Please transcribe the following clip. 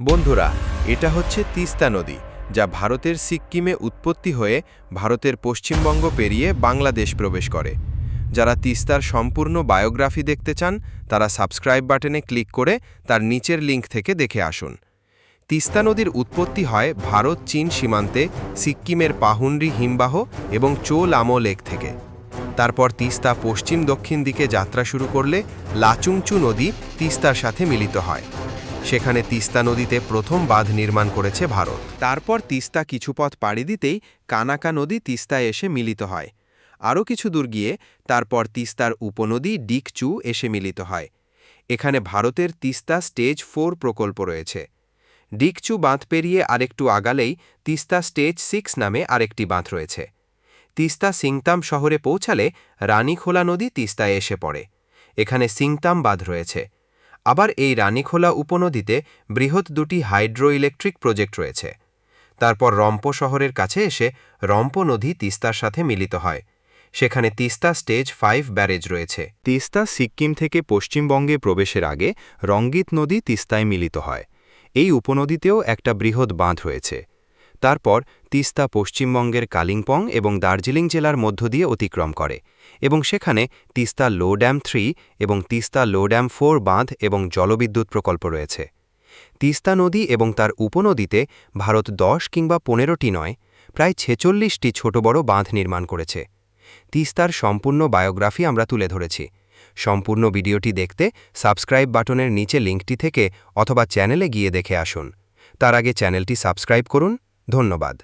বন্ধুরা, এটা হচ্ছে তিস্তা নদী, যা ভারতের সিক্কিমে উৎপত্তি হয়ে ভারতের পশ্চিমবঙ্গ পেরিয়ে বাংলাদেশ প্রবেশ করে। যারা তিস্তার সম্পূর্ণ বায়োগ্রাফি দেখতে চান, তারা সাবস্ক্রাইব বাটনে ক্লিক করে তার নিচের লিঙ্ক থেকে দেখে আসুন। তিস্তা নদীর উৎপত্তি হয় ভারত, চীন সীমান্তে, সিক্কিমের পাহুনরি হিমবাহ এবং চো লামো লেক থেকে। তারপর তিস্তা পশ্চিম দক্ষিণ দিকে যাত্রা শুরু করলে লাচুংচু নদী তিস্তার সাথে মিলিত হয়। সেখানে তিস্তা নদীতে প্রথম বাঁধ নির্মাণ করেছে ভারত। তারপর তিস্তা কিছু পথ পাড়ি দিতেই কানাকা নদী তিস্তায় এসে মিলিত হয়। আরও কিছু দূর গিয়ে তারপর তিস্তার উপনদী ডিকচু এসে মিলিত হয়। এখানে ভারতের তিস্তা স্টেজ ফোর প্রকল্প রয়েছে। ডিকচু বাঁধ পেরিয়ে আরেকটু আগালেই তিস্তা স্টেজ সিক্স নামে আরেকটি বাঁধ রয়েছে। তিস্তা সিংতাম শহরে পৌঁছালে রানীখোলা নদী তিস্তায় এসে পড়ে। এখানে সিংতাম বাঁধ রয়েছে। আবার এই রানীখোলা উপনদীতে বৃহৎ দুটি হাইড্রো ইলেকট্রিক প্রজেক্ট রয়েছে। তারপর রম্প শহরের কাছে এসে রম্প নদী তিস্তার সাথে মিলিত হয়। সেখানে তিস্তা স্টেজ ফাইভ ব্যারেজ রয়েছে। তিস্তা সিক্কিম থেকে পশ্চিমবঙ্গে প্রবেশের আগে রঙ্গিত নদী তিস্তায় মিলিত হয়। এই উপনদীতেও একটা বৃহৎ বাঁধ রয়েছে। তারপর তিস্তা পশ্চিমবঙ্গের কালিম্পং এবং দার্জিলিং জেলার মধ্য দিয়ে অতিক্রম করে এবং সেখানে তিস্তা লো ড্যাম থ্রি এবং তিস্তা লো ড্যাম ফোর বাঁধ এবং জলবিদ্যুৎ প্রকল্প রয়েছে। তিস্তা নদী এবং তার উপনদীতে ভারত দশ কিংবা পনেরোটি নয়, প্রায় ছেচল্লিশটি ছোট বড় বাঁধ নির্মাণ করেছে। তিস্তার সম্পূর্ণ বায়োগ্রাফি আমরা তুলে ধরেছি। সম্পূর্ণ ভিডিওটি দেখতে সাবস্ক্রাইব বাটনের নিচে লিঙ্কটি থেকে অথবা চ্যানেলে গিয়ে দেখে আসুন। তার আগে চ্যানেলটি সাবস্ক্রাইব করুন ধন্যবাদ।